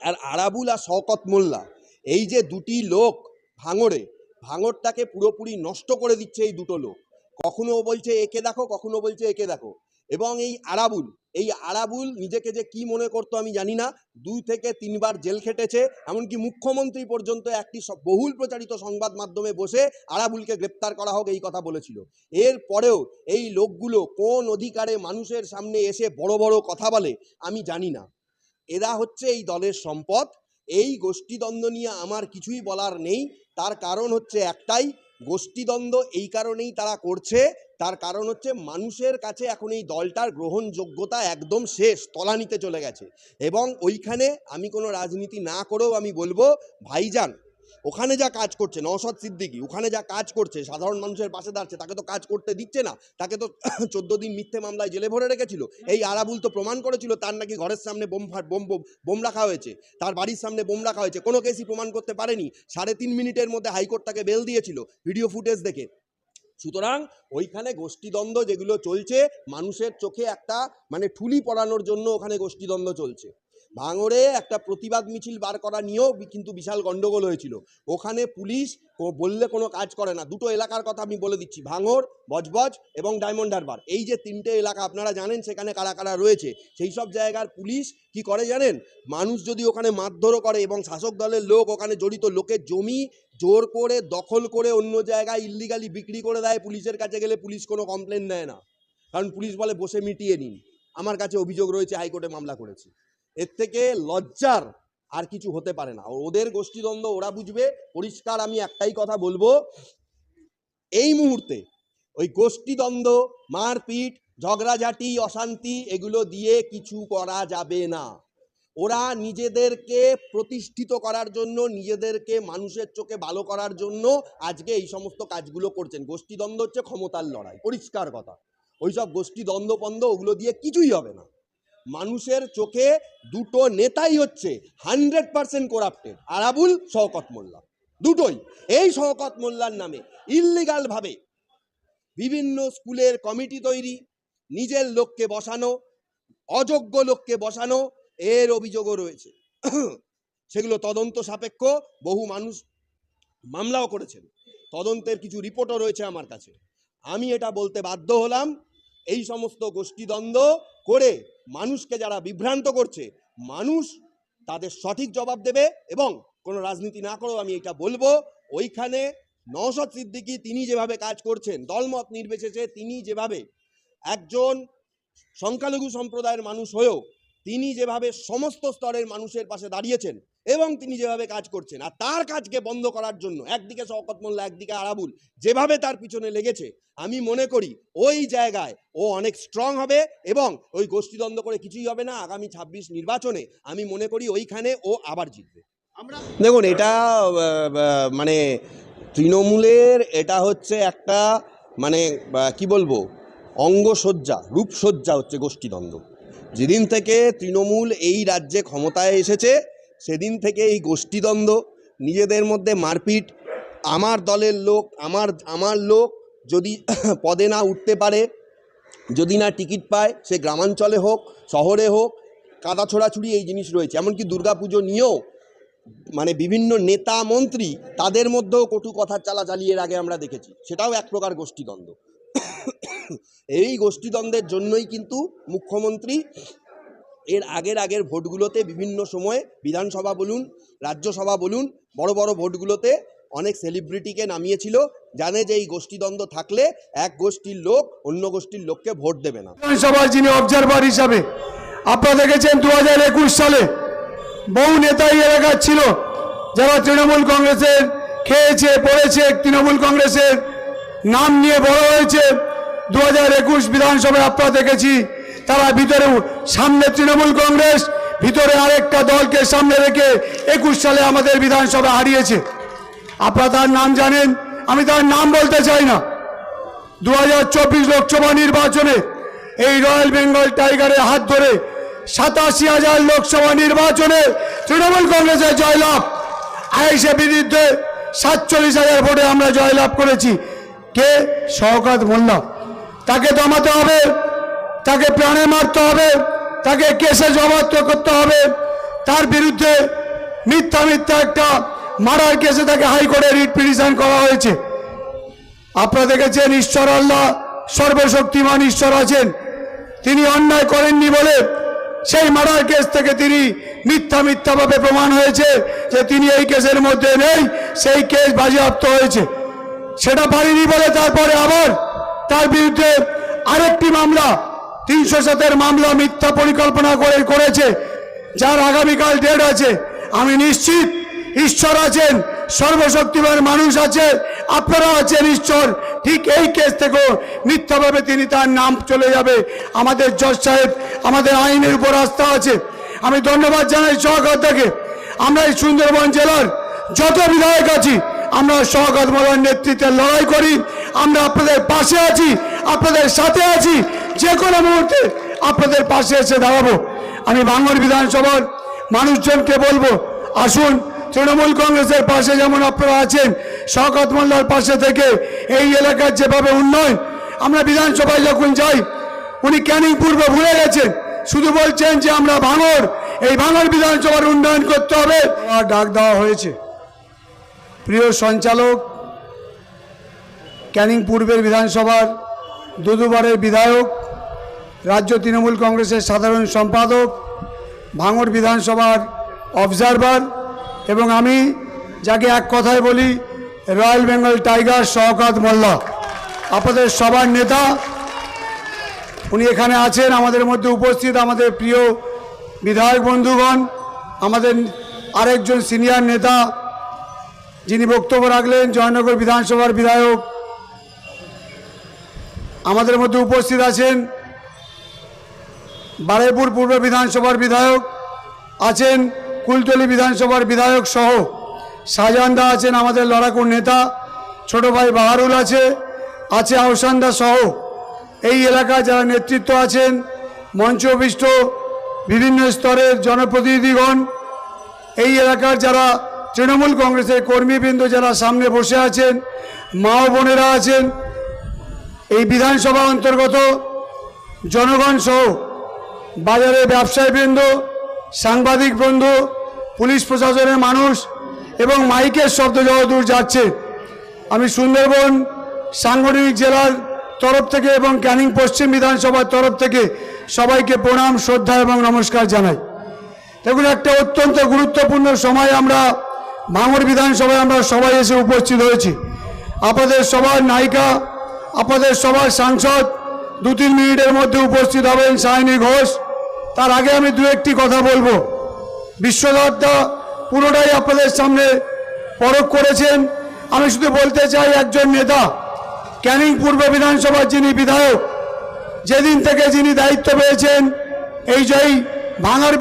আর আরাবুল আর শওকত মোল্লা, এই যে দুটি লোক ভাঙড়ে, ভাঙড়টাকে পুরোপুরি নষ্ট করে দিচ্ছে এই দুটো লোক। কখনো বলছে, একে দেখো, কখনো বলছে, একে দেখো। এবং এই আরাবুল এই আরাবুল নিজেকে যে কি মনে করতো আমি জানি না, দুই থেকে তিনবার জেল খেটেছে, এমনকি মুখ্যমন্ত্রী পর্যন্ত একটি বহুল প্রচারিত সংবাদ মাধ্যমে বসে আরাবুলকে গ্রেপ্তার করা হোক এই কথা বলেছিল। এর পরেও এই লোকগুলো কোন অধিকারে মানুষের সামনে এসে বড় বড় কথা বলে, আমি জানি না। এরা হচ্ছে এই দলের সম্পদ। এই গোষ্ঠীদ্বন্দ্ব নিয়ে আমার কিছুই বলার নেই। তার কারণ হচ্ছে একটাই, গোষ্ঠীদ্বন্দ্ব এই কারণেই তারা করছে। তার কারণ হচ্ছে মানুষের কাছে এখন এই দলটার গ্রহণযোগ্যতা একদম শেষ, তলানিতে চলে গেছে। এবং ওইখানে আমি কোনো রাজনীতি না করেও আমি বলব, ভাইজান ওখানে যা কাজ করছে, নওশাদ সিদ্দিকি, ওখানে যা কাজ করছে, সাধারণ মানুষের পাশে দাঁড়ছে, তাকে তো কাজ করতে দিচ্ছে না, তাকে তো চোদ্দ দিন মিথ্যে মামলায় জেলে ভরে রেখেছিল। এই আরাবুল তো প্রমাণ করেছিল, তার নাকি ঘরের সামনে বোম বোম- বোম রাখা হয়েছে, তার বাড়ির সামনে বোম রাখা হয়েছে, কোনো কেসই প্রমাণ করতে পারেনি, সাড়ে তিন মিনিটের মধ্যে হাইকোর্ট তাকে বেল দিয়েছিল, ভিডিও ফুটেজ দেখে। সুতরাং ওইখানে গোষ্ঠীদ্বন্দ্ব যেগুলো চলছে, মানুষের চোখে একটা মানে ঠুলি পড়ানোর জন্য ওখানে গোষ্ঠীদ্বন্দ্ব চলছে। ভাঙড়ে একটা প্রতিবাদ মিছিল বার করা নিয়েও কিন্তু বিশাল গন্ডগোল হয়েছিল। ওখানে পুলিশ বললে কোনো কাজ করে না। দুটো এলাকার কথা আমি বলে দিচ্ছি। ভাঙড় বজবজ এবং ডায়মন্ড হারবার। এই যে তিনটে এলাকা আপনারা জানেন, সেখানে কারা কারা রয়েছে, সেই সব জায়গার পুলিশ কি করে জানেন? মানুষ যদি ওখানে মারধরও করে এবং শাসক দলের লোক ওখানে জড়িত লোকের জমি জোর করে দখল করে অন্য জায়গায় ইল্লিগালি বিক্রি করে দেয়, পুলিশের কাছে গেলে পুলিশ কোনো কমপ্লেন দেয় না। কারণ পুলিশ বলে বসে মিটিয়ে নিন। আমার কাছে অভিযোগ রয়েছে, হাইকোর্টে মামলা করেছি। এর থেকে লজ্জার আর কিছু হতে পারে না। ওদের গোষ্ঠীদ্বন্দ্ব ওরা বুঝবে। পরিষ্কার আমি একটাই কথা বলব। এই মুহূর্তে ওই গোষ্ঠীদ্বন্দ্ব, মারপিট, ঝগড়াঝাটি, অশান্তি এগুলো দিয়ে কিছু করা যাবে না। ওরা নিজেদেরকে প্রতিষ্ঠিত করার জন্য, নিজেদেরকে মানুষের চোখে ভালো করার জন্য আজকে এই সমস্ত কাজগুলো করছেন। গোষ্ঠীদ্বন্দ্ব হচ্ছে ক্ষমতার লড়াই। পরিষ্কার কথা। ওইসব গোষ্ঠী দ্বন্দ্ব ওগুলো দিয়ে কিছুই হবে না। মানুষের চোখে দুটো নেতাই হচ্ছে hundred percent corrupted Arabul Shaukat Molla. দুটোই। এই শওকত মোল্লার নামে ইল্লিগালভাবে বিভিন্ন স্কুলের কমিটি তৈরি, নিজের লোককে বসানো, অযোগ্য লোককে বসানো, এর অভিযোগও রয়েছে। সেগুলো তদন্ত সাপেক্ষ, বহু মানুষ মামলাও করেছেন। তদন্তের কিছু রিপোর্টও রয়েছে আমার কাছে। আমি এটা বলতে বাধ্য হলাম এই সমস্ত গোষ্ঠীদ্বন্দ্ব করে মানুষকে যারা বিভ্রান্ত করছে, মানুষ তাদের সঠিক জবাব দেবে এবং কোনো রাজনীতি না করেও আমি এটা বলব, ওইখানে নওশাদ সিদ্দিকী তিনি যেভাবে কাজ করছেন, দলমত নির্বিশেষে তিনি যেভাবে একজন সংখ্যালঘু সম্প্রদায়ের মানুষ হয়েও তিনি যেভাবে সমস্ত স্তরের মানুষের পাশে দাঁড়িয়েছেন এবং তিনি যেভাবে কাজ করছেন আর তার কাজকে বন্ধ করার জন্য একদিকে শওকত মোল্লা একদিকে আরাবুল যেভাবে তার পিছনে লেগেছে আমি মনে করি ওই জায়গায় ও অনেক স্ট্রং হবে এবং ওই গোষ্ঠীদ্বন্দ্ব করে কিছুই হবে না আগামী ছাব্বিশ নির্বাচনে। আমি মনে করি ওইখানে ও আবার জিতবে। দেখুন এটা মানে তৃণমূলের এটা হচ্ছে একটা মানে কি বলব অঙ্গসজ্জা রূপসজ্জা হচ্ছে গোষ্ঠীদ্বন্দ্ব। যেদিন থেকে তৃণমূল এই রাজ্যে ক্ষমতায় এসেছে সেদিন থেকে এই গোষ্ঠীদ্বন্দ্ব, নিজেদের মধ্যে মারপিট, আমার দলের লোক, আমার আমার লোক যদি পদে না উঠতে পারে, যদি না টিকিট পায়, সে গ্রামাঞ্চলে হোক, শহরে হোক, কাদা ছোড়াছুড়ি এই জিনিস রয়েছে। এমনকি দুর্গাপুজো নিয়েও মানে বিভিন্ন নেতা, মন্ত্রী তাদের মধ্যেও কটু কথার চালা চালিয়ে আগে আমরা দেখেছি। সেটাও এক প্রকার গোষ্ঠীদ্বন্দ্ব। এই গোষ্ঠীদ্বন্দ্বের জন্যই কিন্তু মুখ্যমন্ত্রী এর আগের আগের ভোটগুলোতে বিভিন্ন সময়ে বিধানসভা বলুন, রাজ্যসভা বলুন, বড় বড় ভোটগুলোতে অনেক সেলিব্রিটিকে নামিয়েছিল। জানে যে এই গোষ্ঠীদ্বন্দ্ব থাকলে এক গোষ্ঠীর লোক অন্য গোষ্ঠীর লোককে ভোট দেবে না। বিধানসভায় যিনি অবজারভার হিসাবে, আপনারা দেখেছেন দু হাজার একুশ সালে বহু নেতা এই এলাকার ছিল। যারা তৃণমূল কংগ্রেসের খেয়েছে, পড়েছে, তৃণমূল কংগ্রেসের নাম নিয়ে বড় হয়েছে। দু হাজার একুশ বিধানসভায় আপনারা দেখেছি তারা ভিতরে সামনে তৃণমূল কংগ্রেস, ভিতরে আরেকটা দলকে সামনে রেখে একুশ সালে আমাদের বিধানসভা হারিয়েছে। আপনারা তার নাম জানেন? আমি তার নাম বলতে চাই না। দু হাজার চব্বিশ লোকসভা নির্বাচনে এই রয়্যাল বেঙ্গল টাইগারের হাত ধরে সাতাশি হাজার লোকসভা নির্বাচনে তৃণমূল কংগ্রেসের জয়লাভ। আইসে বিরুদ্ধে সাতচল্লিশ হাজার ভোটে আমরা জয়লাভ করেছি। কে? শওকাত মোল্লা। তাকে দমাতে হবে। তাকে প্রাণে মারতে হবে, তাকে কেসে জবাব করতে হবে। তার বিরুদ্ধে মিথ্যা মিথ্যা একটা মারার কেসে তাকে হাইকোর্টে রিট পিটিশন করা হয়েছে। আপনারা দেখেছেন ঈশ্বর আল্লাহ সর্বশক্তিমান ঈশ্বর আছেন। তিনি অন্যায় করেননি বলে সেই মারার কেস থেকে তিনি মিথ্যা মিথ্যাভাবে প্রমাণ হয়েছে যে তিনি এই কেসের মধ্যে নেই, সেই কেস বাজেয়াপ্ত হয়েছে। সেটা পারিনি বলে তারপরে আবার তার বিরুদ্ধে আরেকটি মামলা তিনশো সাতের মামলা মিথ্যা পরিকল্পনা করে করেছে, যার আগামীকাল ডেট আছে। আমি নিশ্চিত ঈশ্বর আছেন, সর্বশক্তিমান মানুষ আছে আপনারা আছেন ঈশ্বর। ঠিক এই কেস থেকেও মিথ্যাভাবে তিনি তার নাম চলে যাবে। আমাদের জজ সাহেব, আমাদের আইনের উপর আস্থা আছে। আমি ধন্যবাদ জানাই সহকর্তাকে। আমরা এই সুন্দরবন জেলার যত বিধায়ক আছি, আমরা সহগত মোলার নেতৃত্বে লড়াই করি। আমরা আপনাদের পাশে আছি। আপনাদের সাথে আছি যে কোনো মুহূর্তে আপনাদের পাশে এসে দাঁড়াবো। আমি ভাঙর বিধানসভার মানুষজনকে বলব, আসুন, তৃণমূল কংগ্রেসের পাশে যেমন আপনারা আছেন, শওকত মোল্লার পাশে থেকে এই এলাকার যেভাবে উন্নয়ন, আমরা বিধানসভায় যখন যাই, উনি ক্যানিং পূর্ব ভুলে গেছেন। শুধু বলছেন যে আমরা ভাঙর এই ভাঙর বিধানসভার উন্নয়ন করতে হবে। ডাক দেওয়া হয়েছে। প্রিয় সঞ্চালক, ক্যানিং পূর্বের বিধানসভার দু দুবারের বিধায়ক, রাজ্য তৃণমূল কংগ্রেসের সাধারণ সম্পাদক, ভাঙড় বিধানসভার অবজারভার এবং আমি যাকে এক কথায় বলি রয়্যাল বেঙ্গল টাইগার শওকাত মোল্লা আপনাদের সবার নেতা, উনি এখানে আছেন, আমাদের মধ্যে উপস্থিত আমাদের প্রিয় বিধায়ক বন্ধুগণ, আমাদের আরেকজন সিনিয়র নেতা, যিনি বক্তব্য রাখলেন, জয়নগর বিধানসভার বিধায়ক আমাদের মধ্যে উপস্থিত আছেন বারুইপুর পূর্ব বিধানসভার বিধায়ক, আছেন কুলতলি বিধানসভার বিধায়ক সহ শাহজাহানদা আছেন আমাদের লড়াকুর নেতা, ছোট ভাই বাহারুল আছে আছে আহসানদা সহ এই এলাকায় যারা নেতৃত্ব আছেন মঞ্চ অভিষ্ট বিভিন্ন স্তরের জনপ্রতিনিধিগণ, এই এলাকার যারা তৃণমূল কংগ্রেসের কর্মীবৃন্দ যারা সামনে বসে আছেন, মা বোনেরা আছেন এই বিধানসভা অন্তর্গত জনগণ সহ বাজারে ব্যবসায়ীবৃন্দ, সাংবাদিক বন্ধু, পুলিশ প্রশাসনের মানুষ এবং মাইকের শব্দ যতদূর যাচ্ছে। আমি সুন্দরবন সাংগঠনিক জেলার তরফ থেকে এবং ক্যানিং পশ্চিম বিধানসভার তরফ থেকে সবাইকে প্রণাম, শ্রদ্ধা এবং নমস্কার জানাই। দেখুন, একটা অত্যন্ত গুরুত্বপূর্ণ সময় আমরা ভাঙড় বিধানসভায় আমরা সবাই এসে উপস্থিত হয়েছি। আপনাদের সবার নায়িকা আপনাদের সবার সাংসদ দু তিন মিনিটের মধ্যে উপস্থিত হবেন সায়নী ঘোষ। তার আগে আমি দু একটি কথা বলব। বিশ্বদত্তা পুরোটাই আপনাদের সামনে পরখ করেছেন। আমি শুধু বলতে চাই একজন নেতা, ক্যানিং পূর্ব বিধানসভার যিনি বিধায়ক, যেদিন থেকে যিনি দায়িত্ব পেয়েছেন, এই যেই ভাঙার